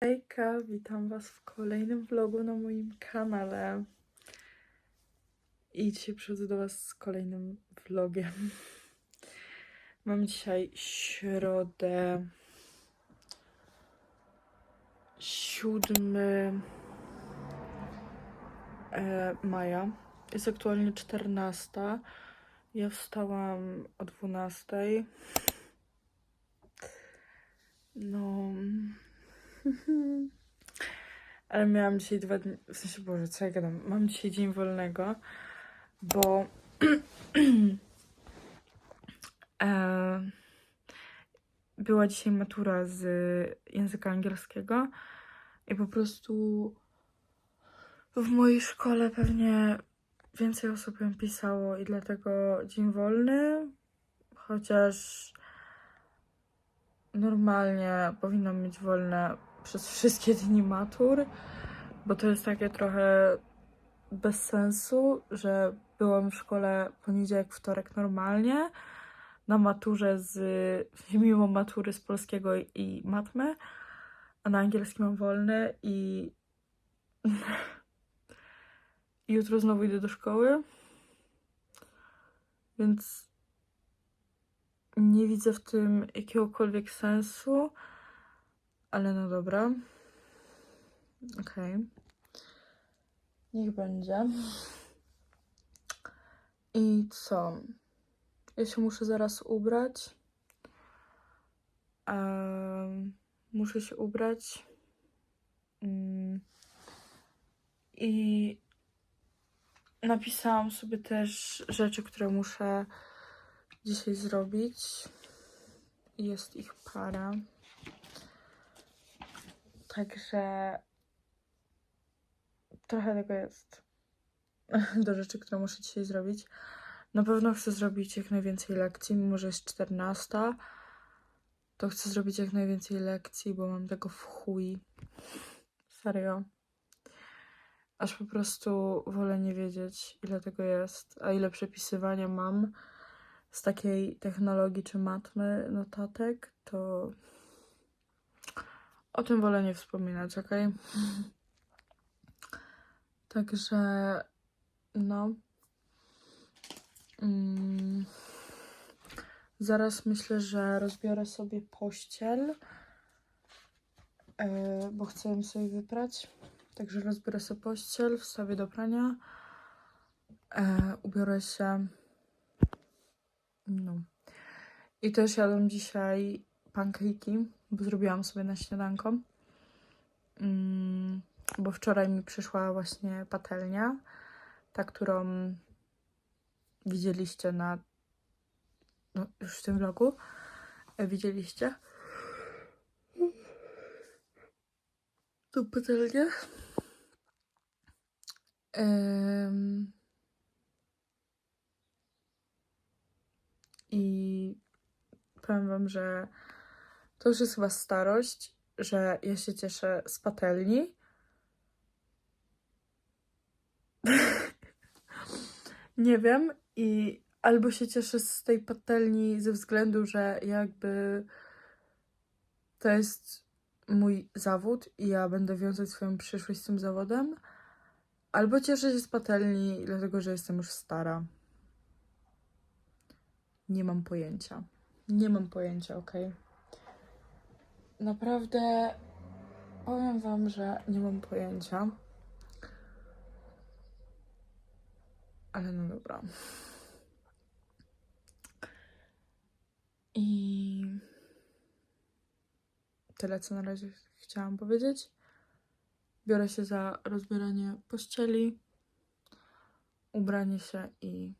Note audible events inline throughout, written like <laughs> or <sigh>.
Hejka, witam Was w kolejnym vlogu na moim kanale. I dzisiaj przychodzę do Was z kolejnym vlogiem. Mam dzisiaj środę 7 e, maja. Jest aktualnie 14. Ja wstałam o 12. No. <laughs> Ale miałam dzisiaj dwa dni. W sensie, Boże, co ja gadam? Mam dzisiaj dzień wolnego, bo. <clears throat> e, była dzisiaj matura z języka angielskiego i po prostu w mojej szkole pewnie więcej osób ją pisało i dlatego dzień wolny, chociaż normalnie powinnam mieć wolne przez wszystkie dni matur, bo to jest takie trochę bez sensu, że byłam w szkole poniedziałek, wtorek normalnie, na maturze z, <laughs> mimo matury z polskiego i matmy, a na angielski mam wolny i <laughs> jutro znowu idę do szkoły, więc nie widzę w tym jakiegokolwiek sensu, ale no dobra. Okej. Niech będzie. I co? Ja się muszę zaraz ubrać. Em, muszę się ubrać. Mm. I napisałam sobie też rzeczy, które muszę dzisiaj zrobić. Jest ich parę. Także trochę tego jest <laughs> do rzeczy, które muszę dzisiaj zrobić. Na pewno chcę zrobić jak najwięcej lekcji, mimo że jest 14. To chcę zrobić jak najwięcej lekcji, bo mam tego w chuj. Serio. Aż po prostu wolę nie wiedzieć, ile tego jest, a ile przepisywania mam z takiej technologii czy matmy notatek, to o tym wolę nie wspominać, ok? Także no. Mm, zaraz myślę, że rozbiorę sobie pościel, yy, bo chcę ją sobie wyprać. Także rozbiorę sobie pościel, wstawię do prania, e, ubiorę się. No. I też jadłam dzisiaj pancake'i, bo zrobiłam sobie na śniadanko. Mm, bo wczoraj mi przyszła właśnie patelnia, ta, którą widzieliście na no, już w tym vlogu. E, widzieliście? Tą patelnię. Em, I powiem wam, że to już jest chyba starość, że ja się cieszę z patelni. <laughs> Nie wiem i albo się cieszę z tej patelni ze względu, że jakby to jest mój zawód i ja będę wiązać swoją przyszłość z tym zawodem, albo cieszę się z patelni, dlatego że jestem już stara. Nie mam pojęcia. Nie mam pojęcia, ok? Naprawdę powiem Wam, że nie mam pojęcia. Ale no dobra. I tyle, co na razie chciałam powiedzieć. Biorę się za rozbieranie pościeli, ubranie się i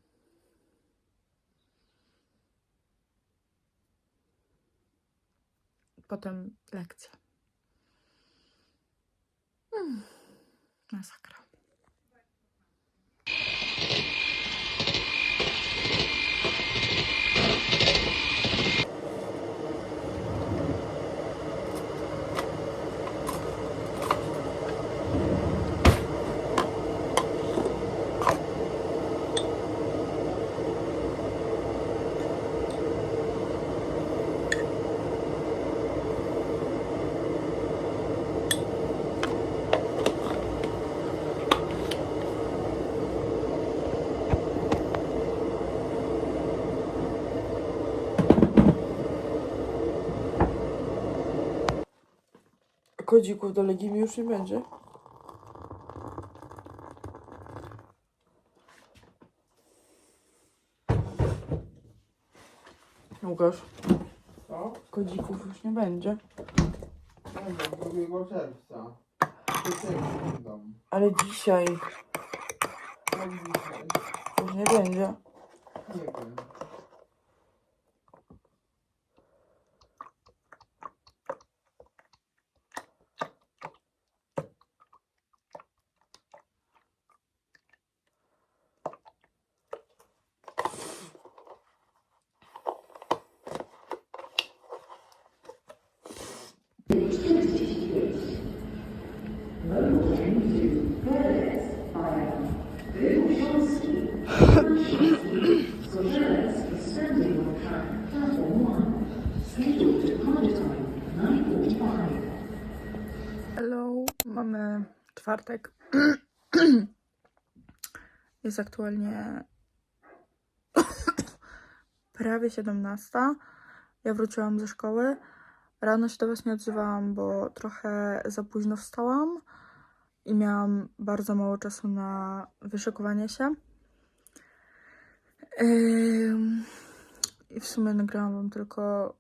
potem lekcja. Hmm. Masakra. Kodzików do Legimi już nie będzie. Łukasz, Co? kodzików już nie będzie. Nie, 2 czerwca. Ale dzisiaj? już nie będzie. Nie wiem. Hello, mamy czwartek. <clears throat> Jest aktualnie <coughs> prawie 17. Ja wróciłam ze szkoły. Rano się do Was nie odzywałam, bo trochę za późno wstałam i miałam bardzo mało czasu na wyszykowanie się. I w sumie nagrałam Wam tylko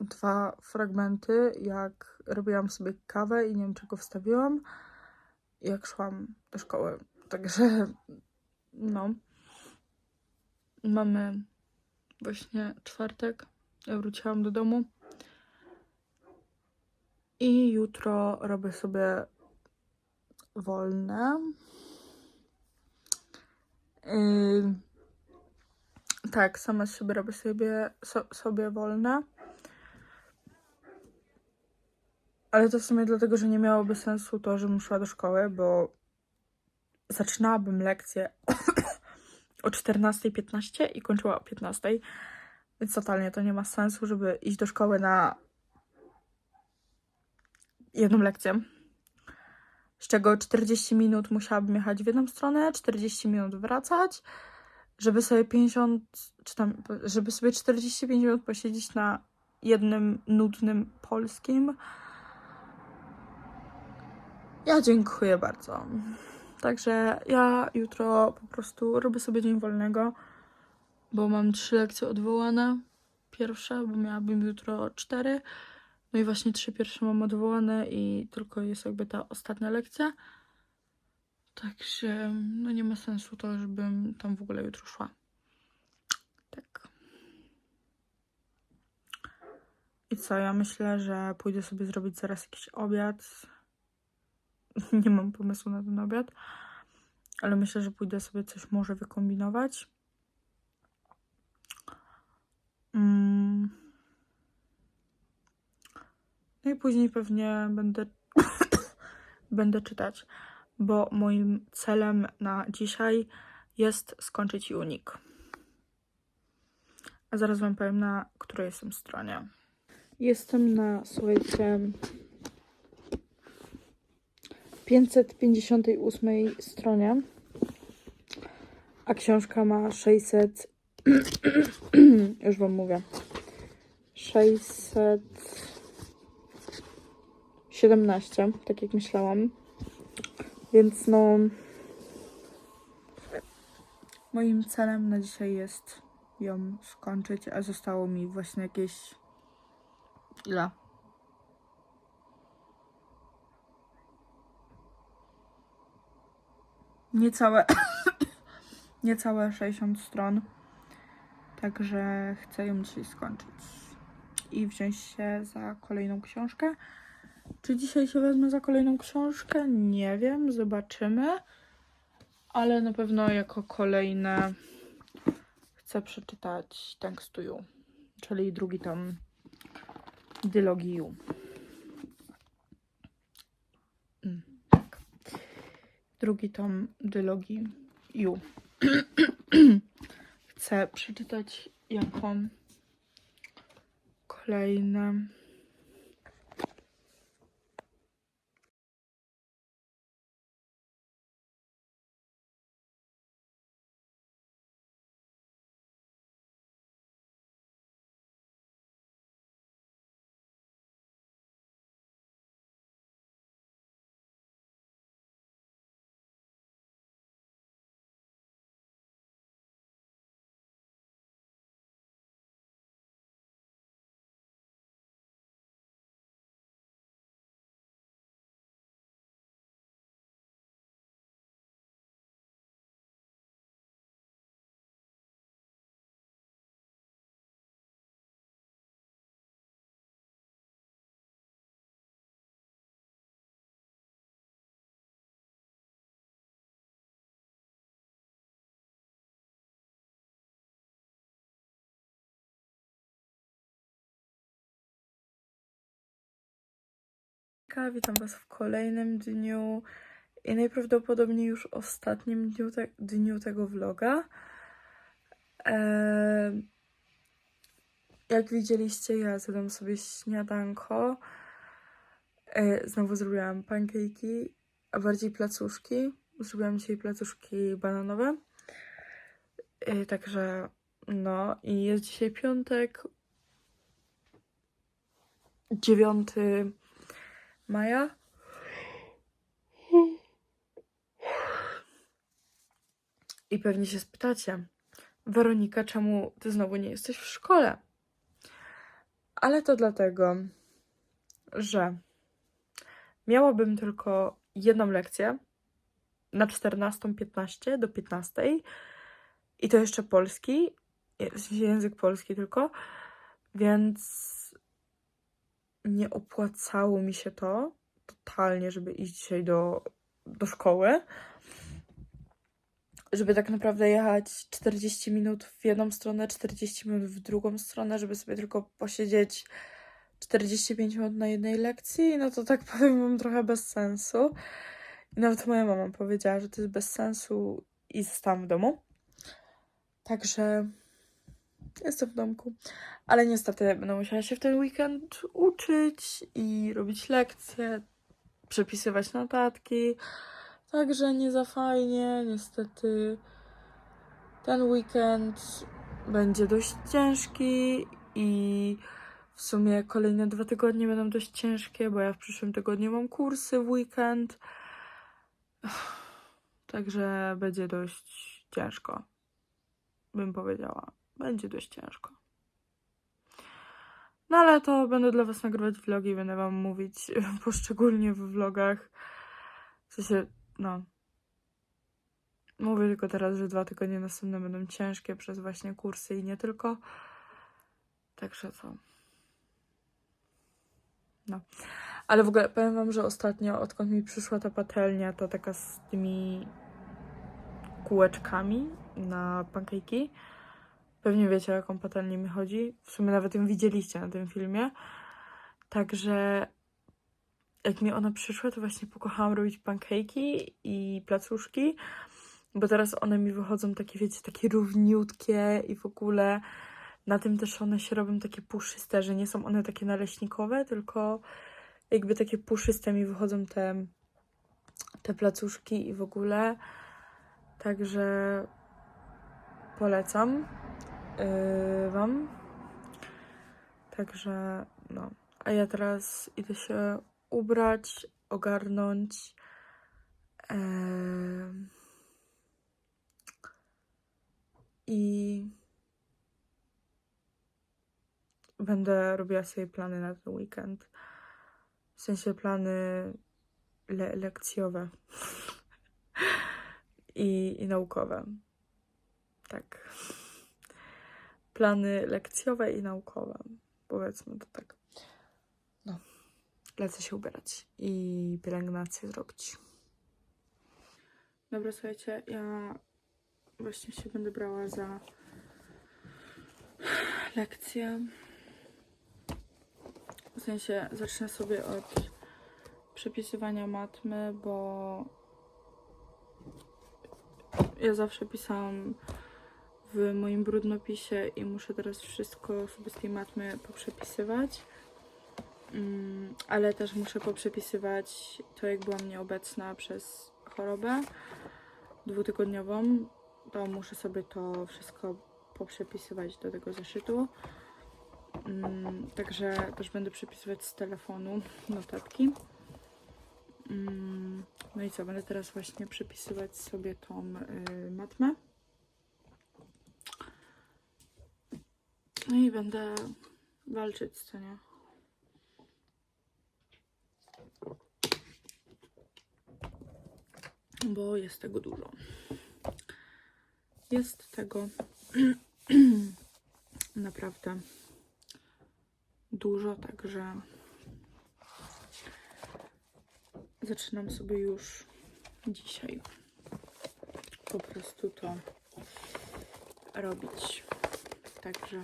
dwa fragmenty, jak robiłam sobie kawę i nie wiem czego wstawiłam, jak szłam do szkoły. Także no. Mamy właśnie czwartek. Ja wróciłam do domu. I jutro robię sobie wolne. Yy, tak, sama z siebie robię sobie, so, sobie wolne. Ale to w sumie dlatego, że nie miałoby sensu to, żebym szła do szkoły, bo zaczynałabym lekcję <coughs> o 14.15 i kończyła o 15.00. Więc totalnie to nie ma sensu, żeby iść do szkoły na jedną lekcję. Z czego 40 minut musiałabym jechać w jedną stronę, 40 minut wracać, żeby sobie 50, czy tam, żeby sobie 45 minut posiedzieć na jednym nudnym polskim. Ja dziękuję bardzo. Także ja jutro po prostu robię sobie dzień wolnego, bo mam trzy lekcje odwołane. Pierwsze, bo miałabym jutro cztery. No i właśnie trzy pierwsze mam odwołane i tylko jest jakby ta ostatnia lekcja. Także no nie ma sensu to, żebym tam w ogóle jutro szła. Tak. I co, ja myślę, że pójdę sobie zrobić zaraz jakiś obiad. <laughs> Nie mam pomysłu na ten obiad, ale myślę, że pójdę sobie coś może wykombinować. Mm. No i później pewnie będę, <coughs> będę czytać, bo moim celem na dzisiaj jest skończyć unik. A zaraz Wam powiem, na której jestem stronie. Jestem na, słuchajcie, 558 stronie, a książka ma 600. <clears throat> Już Wam mówię. 617, tak jak myślałam. Więc no. Moim celem na dzisiaj jest ją skończyć, a zostało mi właśnie jakieś. Ile? Niecałe, <coughs> niecałe 60 stron. Także chcę ją dzisiaj skończyć i wziąć się za kolejną książkę. Czy dzisiaj się wezmę za kolejną książkę? Nie wiem, zobaczymy. Ale na pewno jako kolejne chcę przeczytać Thanks to You, czyli drugi tom dylogii You. Mm, tak drugi tom dylogii Ju. Chcę przeczytać jako kolejne Witam Was w kolejnym dniu i najprawdopodobniej już ostatnim dniu, te, dniu tego vloga. Eee, jak widzieliście, ja zjadłam sobie śniadanko. E, znowu zrobiłam pancake'i, a bardziej placuszki. Zrobiłam dzisiaj placuszki bananowe. E, także no i jest dzisiaj piątek, 9 maja. I pewnie się spytacie, Weronika, czemu ty znowu nie jesteś w szkole? Ale to dlatego, że miałabym tylko jedną lekcję na 14.15 do 15 i to jeszcze polski, język polski tylko, więc nie opłacało mi się to totalnie, żeby iść dzisiaj do, do szkoły. Żeby tak naprawdę jechać 40 minut w jedną stronę, 40 minut w drugą stronę, żeby sobie tylko posiedzieć 45 minut na jednej lekcji, no to tak <laughs> powiem wam trochę bez sensu. I nawet moja mama powiedziała, że to jest bez sensu i zostałam w domu. Także jestem w domku. Ale niestety będę musiała się w ten weekend uczyć i robić lekcje, przepisywać notatki. Także nie za fajnie. Niestety ten weekend będzie dość ciężki i w sumie kolejne dwa tygodnie będą dość ciężkie, bo ja w przyszłym tygodniu mam kursy w weekend. Także będzie dość ciężko, bym powiedziała. Będzie dość ciężko. No ale to będę dla Was nagrywać vlogi będę Wam mówić <laughs> poszczególnie w vlogach. W sensie, no. Mówię tylko teraz, że dwa tygodnie następne będą ciężkie przez właśnie kursy i nie tylko. Także co. No. Ale w ogóle powiem Wam, że ostatnio, odkąd mi przyszła ta patelnia, to taka z tymi kółeczkami na pancake'i. Pewnie wiecie, o jaką patelnię mi chodzi. W sumie nawet ją widzieliście na tym filmie. Także jak mi ona przyszła, to właśnie pokochałam robić pancake'i i placuszki, bo teraz one mi wychodzą takie, wiecie, takie równiutkie i w ogóle na tym też one się robią takie puszyste, że nie są one takie naleśnikowe, tylko jakby takie puszyste mi wychodzą te, te placuszki i w ogóle. Także polecam yy, Wam. Także no. A ja teraz idę się ubrać, ogarnąć. em, I będę robiła sobie plany na ten weekend. W sensie plany le- lekcjowe <laughs> I, i naukowe. Tak plany lekcjowe i naukowe. Powiedzmy to tak. No, lecę się ubierać i pielęgnację zrobić. Dobra, słuchajcie, ja właśnie się będę brała za lekcję. W sensie zacznę sobie od przepisywania matmy, bo ja zawsze pisałam w moim brudnopisie i muszę teraz wszystko sobie z tej matmy poprzepisywać. Mm, ale też muszę poprzepisywać to, jak byłam nieobecna przez chorobę dwutygodniową. To muszę sobie to wszystko poprzepisywać do tego zeszytu. Mm, Także też będę przepisywać z telefonu notatki. Mm, No i co, będę teraz właśnie przepisywać sobie tą y, matmę. No i będę walczyć tym, nie? Bo jest tego dużo. Jest tego <clears throat> naprawdę dużo, także zaczynam sobie już dzisiaj po prostu to robić. Także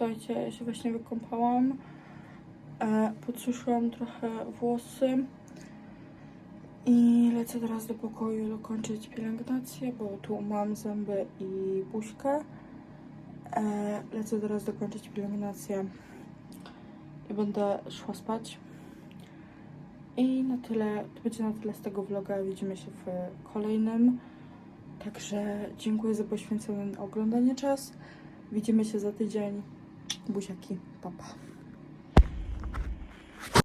Słuchajcie, ja się właśnie wykąpałam. E, podsuszyłam trochę włosy. I lecę teraz do pokoju dokończyć pielęgnację, bo tu mam zęby i buźkę. E, lecę teraz dokończyć pielęgnację i będę szła spać. I na tyle, to będzie na tyle z tego vloga. Widzimy się w kolejnym. Także dziękuję za poświęcony oglądanie czas. Widzimy się za tydzień. Vou puxar aqui, papá.